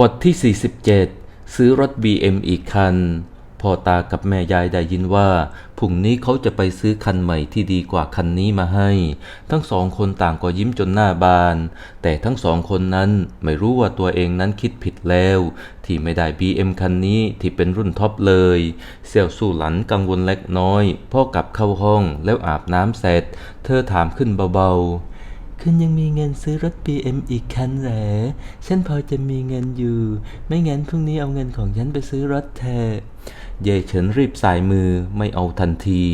บทที่ 47 ซื้อรถ BM อีกคัน พ่อตากับแม่ยายได้ยินว่าพรุ่งนี้เขาจะไปซื้อคันใหม่ที่ดีกว่าคันนี้มาให้ ทั้งสองคนต่างก็ยิ้มจนหน้าบาน แต่ทั้งสองคนนั้นไม่รู้ว่าตัวเองนั้นคิดผิดแล้ว ที่ไม่ได้ BM คันนี้ที่เป็นรุ่นท็อปเลยเสี่ยวสู่หลันกังวลเล็กน้อย พ่อกลับเข้าห้องแล้วอาบน้ำเสร็จ เธอถามขึ้นเบาๆ คุณยังมีเงินซื้อรถ BM อีกคันเหรอ ฉันพอจะมีเงินอยู่ ไม่งั้นพรุ่งนี้เอาเงินของฉันไปซื้อรถเธอ เย่เฉินรีบสายมือไม่เอาทันที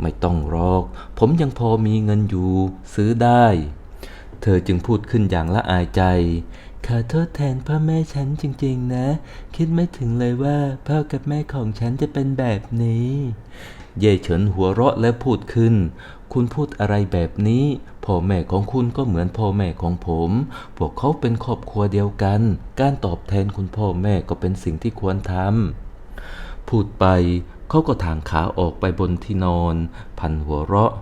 ไม่ต้องรอก ผมยังพอมีเงินอยู่ ซื้อได้ เธอจึงพูดขึ้นอย่างละอายใจ ขอโทษแทนพ่อแม่ฉันจริงๆนะ คิดไม่ถึงเลยว่าพ่อกับแม่ของฉันจะเป็นแบบนี้ เย่เฉินหัวเราะและพูดขึ้น คุณพูดอะไรแบบนี้ พ่อแม่ของคุณก็เหมือนพ่อแม่ของผม พวกเขาเป็นครอบครัวเดียวกัน การตอบแทนคุณพ่อแม่ก็เป็นสิ่งที่ควรทำ พูดไปเขาก็ทางขาออกไปบนที่นอน พันหัวเราะ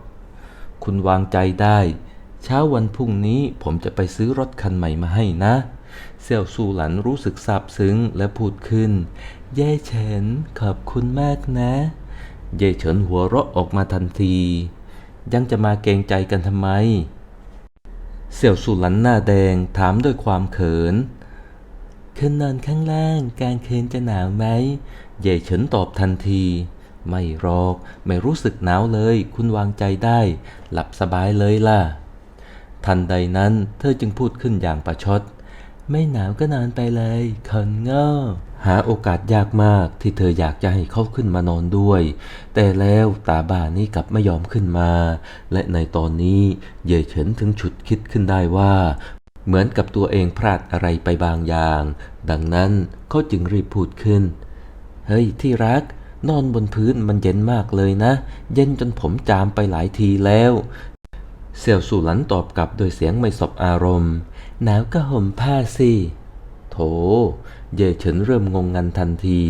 คุณวางใจได้ เช้าวันพรุ่งนี้ผมจะไปซื้อรถคันใหม่มาให้นะเสี่ยวซูหลันรู้สึกซาบซึ้งและพูดขึ้นเย่เฉินขอบคุณมากนะ เย่เฉินหัวเราะออกมาทันที ยังจะมาเกรงใจกันทำไม เสี่ยวสุหลันหน้าแดงถามด้วยความเขินคุณนอนข้างล่างกลางคืนจะหนาวไหม เย่เฉินตอบทันที ไม่รอกไม่รู้สึกหนาวเลย คุณวางใจได้ หลับสบายเลยล่ะ ทันใดนั้นเธอจึงพูดขึ้นอย่างประชด ไม่หนาวก็นอนไปเลยคนโง่ หาโอกาสยากมากที่เธออยากจะให้เขาขึ้นมานอนด้วย แต่แล้วตาบ้านี้กลับไม่ยอมขึ้นมา และในตอนนี้เย่เฉินถึงฉุดคิดขึ้นได้ว่า เหมือนกับตัวเองพลาดอะไรไปบางอย่าง ดังนั้นเขาจึงรีบพูดขึ้น เฮ้ยที่รัก นอนบนพื้นมันเย็นมากเลยนะ เย็นจนผมจามไปหลายทีแล้วเสี่ยวสู่หลันตอบกลับโดยเสียงไม่สบอารมณ์ หนาวก็ห่มผ้าสิ โถ เย่เฉินเริ่มงงงันทันที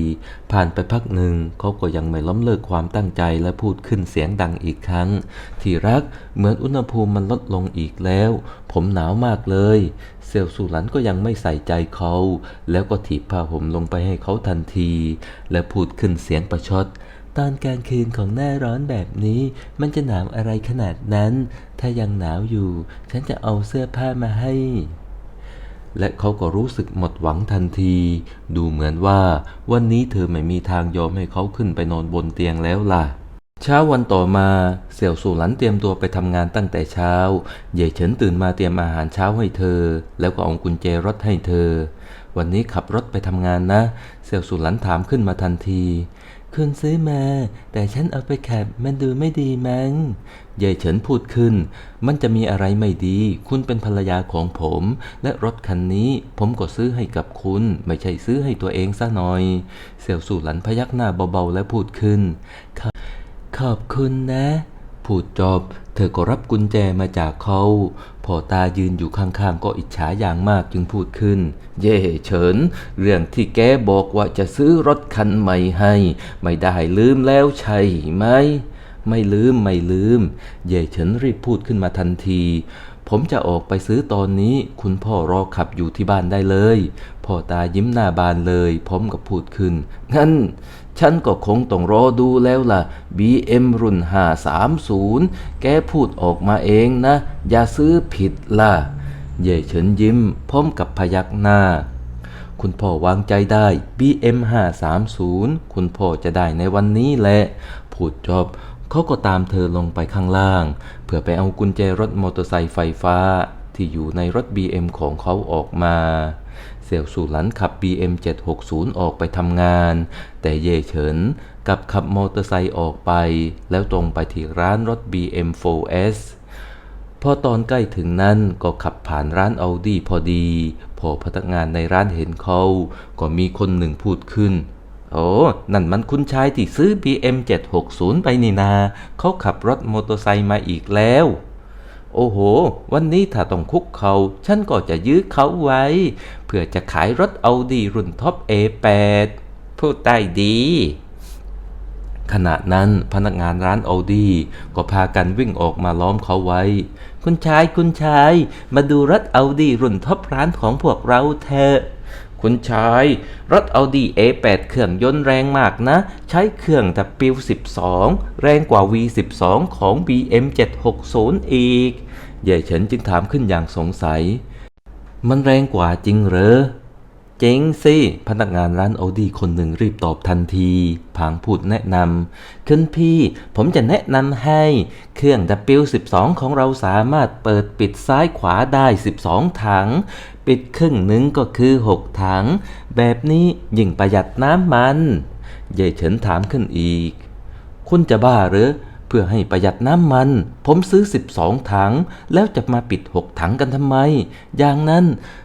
ผ่านไปพักหนึ่งเขาก็ยังไม่ล้มเลิกความตั้งใจและพูดขึ้นเสียงดังอีกครั้ง ที่รักเหมือนอุณหภูมิมันลดลงอีกแล้ว ผมหนาวมากเลย เซลสูหลันก็ยังไม่ใส่ใจเขา แล้วก็ถีบผ้าห่มลงไปให้เขาทันที และพูดขึ้นเสียงประชดตอนกลางคืนของหน้าร้อนแบบนี้ มันจะหนาวอะไรขนาดนั้น ถ้ายังหนาวอยู่ ฉันจะเอาเสื้อผ้ามาให้ และเขาก็รู้สึกหมดหวังทันที ดูเหมือนว่า วันนี้เธอไม่มีทางยอมให้เขาขึ้นไปนอนบนเตียงแล้วล่ะ เช้าวันต่อมาเสี่ยวสู่หลันเตรียมตัวไปทำงานตั้งแต่เช้าเย่เฉินตื่นมาเตรียมอาหารเช้าให้เธอ แล้วก็เอากุญแจรถให้เธอ วันนี้ขับรถไปทำงานนะ เสี่ยวสู่หลันถามขึ้นมาทันที คุณซื้อมา แต่ฉันเอาไปขับมันดูไม่ดีมั้งเย่เฉินพูดขึ้น มันจะมีอะไรไม่ดี คุณเป็นภรรยาของผม และรถคันนี้ผมก็ซื้อให้กับคุณ ไม่ใช่ซื้อให้ตัวเองซะหน่อย เสี่ยวสู่หลันพยักหน้าเบาๆและพูดขึ้น ขอบคุณนะ พูดจบเธอก็รับกุญแจมาจากเขา พอตายืนอยู่ข้างๆ ก็อิจฉาอย่างมากจึงพูดขึ้น เย่เฉิน เรื่องที่แกบอกว่าจะซื้อรถคันใหม่ให้ ไม่ได้ลืมแล้วใช่ไหม ไม่ลืมไม่ลืม เย่เฉินรีบพูดขึ้นมาทันที ผมจะออกไปซื้อตอนนี้ คุณพ่อรอขับอยู่ที่บ้านได้เลย พ่อตายิ้มหน้าบานเลย พร้อมกับพูดขึ้น งั้น ฉันก็คงต้องรอดูแล้วล่ะ BM รุ่น 530 แกพูดออกมาเองนะ อย่าซื้อผิดล่ะ เย่เฉินยิ้ม พร้อมกับพยักหน้าคุณพ่อวางใจได้ BM 530 คุณพ่อจะได้ในวันนี้แหละ พูดจบ เขาก็ตามเธอลงไปข้างล่าง เพื่อไปเอากุญแจรถมอเตอร์ไซค์ไฟฟ้าที่อยู่ในรถ BM ของเขาออกมาเสี่ยวสู่หลันขับ BM 760 ออกไปทำงาน แต่เย่เฉินกับขับมอเตอร์ไซค์ออกไป แล้วตรงไปที่ร้านรถ BM 4S พอตอนใกล้ถึงนั้นก็ขับผ่านร้านอ u ดี้พอดี พอพนักงานในร้านเห็นเขา ก็มีคนหนึ่งพูดขึ้น โอ้นั่นมันคุณชายที่ซื้อ BM 760 ไปนี่นา เขาขับรถมอเตอร์ไซค์มาอีกแล้ว โอ้โห วันนี้ถ้าต้องคุกเขา ฉันก็จะยื้อเขาไว้ เพื่อจะขายรถเอาดีรุ่นท็อป A8 พูดได้ดีขณะนั้นพนักงานร้านอ u ดี้ก็พากันวิ่งออกมาล้อมเขาไว้ คุณชายคุณชาย มาดูรถเอาดีรุ่นท็อปร้านของพวกเราเถอะ คุณชาย รถ Audi A8 เครื่องยนต์แรงมากนะ ใช้เครื่อง W12 แรงกว่า V12 ของ BM 760 อีก เย่เฉินจึงถามขึ้นอย่างสงสัย มันแรงกว่าจริงเหรอ จ๋งสิพนักงานร้านโอดีคนหนึ่งรีบตอบทันทีพางพูดแนะนำคุณพี่ ผมจะแนะนำให้ เครื่อง W12 ของเราสามารถเปิดปิดซ้ายขวาได้ 12 ถัง ปิดครึ่งหนึ่งก็คือ 6 ถัง แบบนี้ยิ่งประหยัดน้ำมัน เย่เฉินถามขึ้นอีก คุณจะบ้าหรือ พื่อให้ประหยัดน้ำมัน ผมซื้อ 12 ถัง แล้วจะมาปิด 6 ถังกันทำไม อย่างนั้น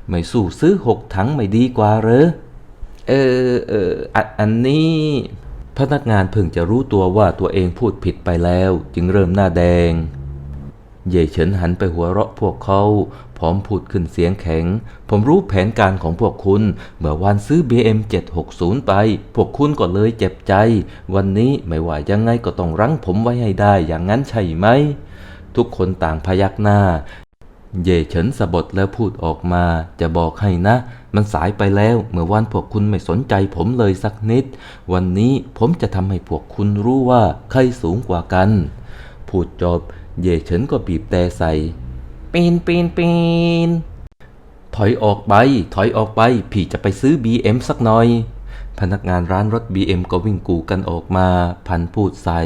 ไม่สู้ซื้อ 6 ถังไม่ดีกว่าเหรอ เออเอออะอันนี้พนักงานเพิ่งจะรู้ตัวว่าตัวเองพูดผิดไปแล้ว จึงเริ่มหน้าแดง เย่เฉินหันไปหัวเราะพวกเขาพร้อมพูดขึ้นเสียงแข็ง ผมรู้แผนการของพวกคุณ เมื่อวานซื้อ BM 760 ไป พวกคุณก็เลยเจ็บใจ วันนี้ไม่ว่ายังไงก็ต้องรั้งผมไว้ให้ได้อย่างนั้นใช่ไหม ทุกคนต่างพยักหน้า เย่เฉินสะบดแล้วพูดออกมา จะบอกให้นะ มันสายไปแล้ว เมื่อวานพวกคุณไม่สนใจผมเลยสักนิด วันนี้ผมจะทำให้พวกคุณรู้ว่าใครสูงกว่ากัน พูดจบ เย่เฉินก็บีบแต่ใส่ ปีนปีนปีน ถอยออกไป ถอยออกไป พี่จะไปซื้อ BM สักหน่อย พนักงานร้านรถ BM ก็วิ่งกูกันออกมา พันพูดใส่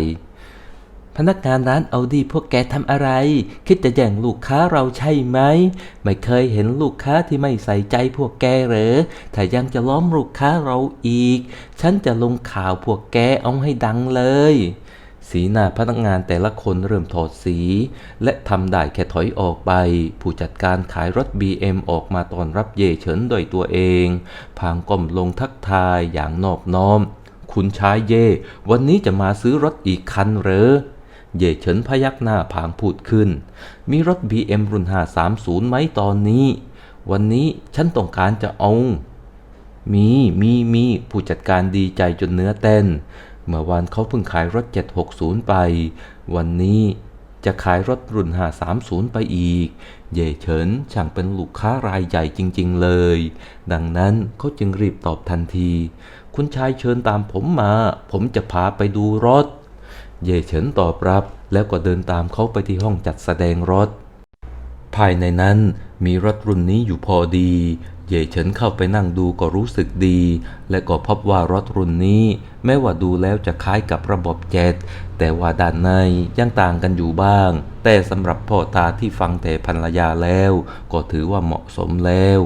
พนักงานร้านเอาดีพวกแกทำอะไร คิดจะแย่งลูกค้าเราใช่ไหม ไม่เคยเห็นลูกค้าที่ไม่ใส่ใจพวกแกเหรอ ถ้ายังจะล้อมลูกค้าเราอีก ฉันจะลงข่าวพวกแกเอาให้ดังเลย สีหน้าพนักงานแต่ละคนเริ่มถอดสี และทำได้แค่ถอยออกไป ผู้จัดการขายรถ BM ออกมาตอนรับเย่เฉินโดยตัวเอง พางก้มลงทักทายอย่างนอบน้อม คุณชายเย่ วันนี้จะมาซื้อรถอีกคันเหรอ เย่เฉินพยักหน้าพางพูดขึ้น มีรถ BM รุ่น 530 ไหมตอนนี้ วันนี้ฉันต้องการจะเอา มี มี มี ผู้จัดการดีใจจนเนื้อเต้น เมื่อวานเขาเพิ่งขายรถ 760 ไป วันนี้จะขายรถรุ่น 530 ไปอีก เย่เฉินช่างเป็นลูกค้ารายใหญ่จริง ๆ เลย ดังนั้นเขาจึงรีบตอบทันที คุณชายเชิญตามผมมา ผมจะพาไปดูรถ เย่เฉินตอบรับแล้วก็เดินตามเขาไปที่ห้องจัดแสดงรถ ภายในนั้นมีรถรุ่นนี้อยู่พอดี เย่เฉินเข้าไปนั่งดูก็รู้สึกดี และก็พบว่ารถรุ่นนี้ แม้ว่าดูแล้วจะคล้ายกับระบบเจ็ตแต่ว่าด้านในยังต่างกันอยู่บ้าง แต่สำหรับพ่อตาที่ฟังแต่ภรรยาแล้ว ก็ถือว่าเหมาะสมแล้ว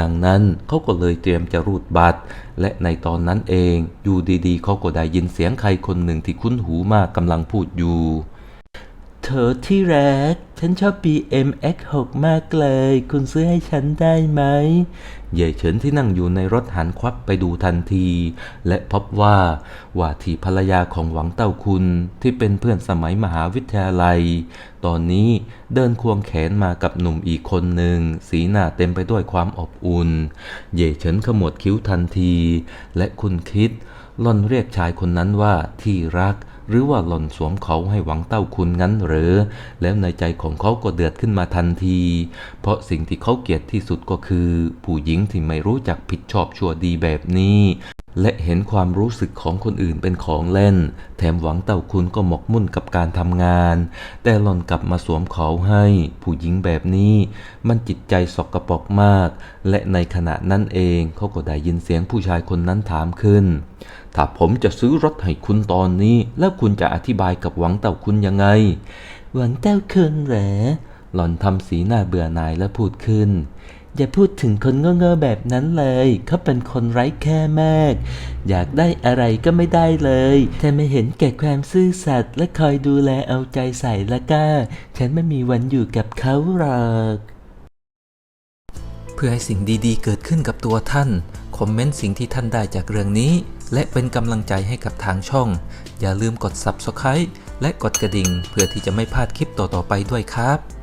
ดังนั้นเขาก็เลยเตรียมจะรูดบัตร และในตอนนั้นเองอยู่ดีๆเขาก็ได้ยินเสียงใครคนหนึ่งที่คุ้นหูมากกำลังพูดอยู่ เธอที่รัก ฉันชอบ BM X6 มากเลย คุณซื้อให้ฉันได้ไหมเย่เฉินที่นั่งอยู่ในรถหันควับไปดูทันที และพบว่าว่าที่ภรรยาของหวังเต้าคุณที่เป็นเพื่อนสมัยมหาวิทยาลัย ตอนนี้เดินควงแขนมากับหนุ่มอีกคนหนึ่ง สีหน้าเต็มไปด้วยความอบอุ่น เย่เฉินขมวดคิ้วทันที และคุณคิดล่อนเรียกชายคนนั้นว่าที่รัก หรือว่าหล่นสวมเขาให้หวังเต้าคุณงั้นหรือ แล้วในใจของเขาก็เดือดขึ้นมาทันที เพราะสิ่งที่เขาเกลียดที่สุดก็คือ ผู้หญิงที่ไม่รู้จักผิดชอบชั่วดีแบบนี้ และเห็นความรู้สึกของคนอื่นเป็นของเล่น แถมหวังเต้าคุณก็หมกมุ่นกับการทำงาน แต่หล่อนกลับมาสวมเขาให้ ผู้หญิงแบบนี้ มันจิตใจสกปรกมาก และในขณะนั้นเองเขาก็ได้ยินเสียงผู้ชายคนนั้นถามขึ้น ถ้าผมจะซื้อรถให้คุณตอนนี้ แล้วคุณจะอธิบายกับหวังเต้าคุณยังไง หวังเต้าคุณเหรอหล่อนทำสีหน้าเบื่อหน่ายและพูดขึ้น อย่าพูดถึงคนโง่ๆแบบนั้นเลย เขาเป็นคนไร้แค่มาก อยากได้อะไรก็ไม่ได้เลยถ้าไม่เห็นแก่ความซื่อสัตย์และคอยดูแลเอาใจใส่ละก็ฉันไม่มีวันอยู่กับเขาหรอกเพื่อให้สิ่งดีๆ เกิดขึ้นกับตัวท่าน คอมเมนต์สิ่งที่ท่านได้จากเรื่องนี้ และเป็นกำลังใจให้กับทางช่อง อย่าลืมกด Subscribe และกดกระดิ่ง เพื่อที่จะไม่พลาดคลิปต่อๆไปด้วยครับ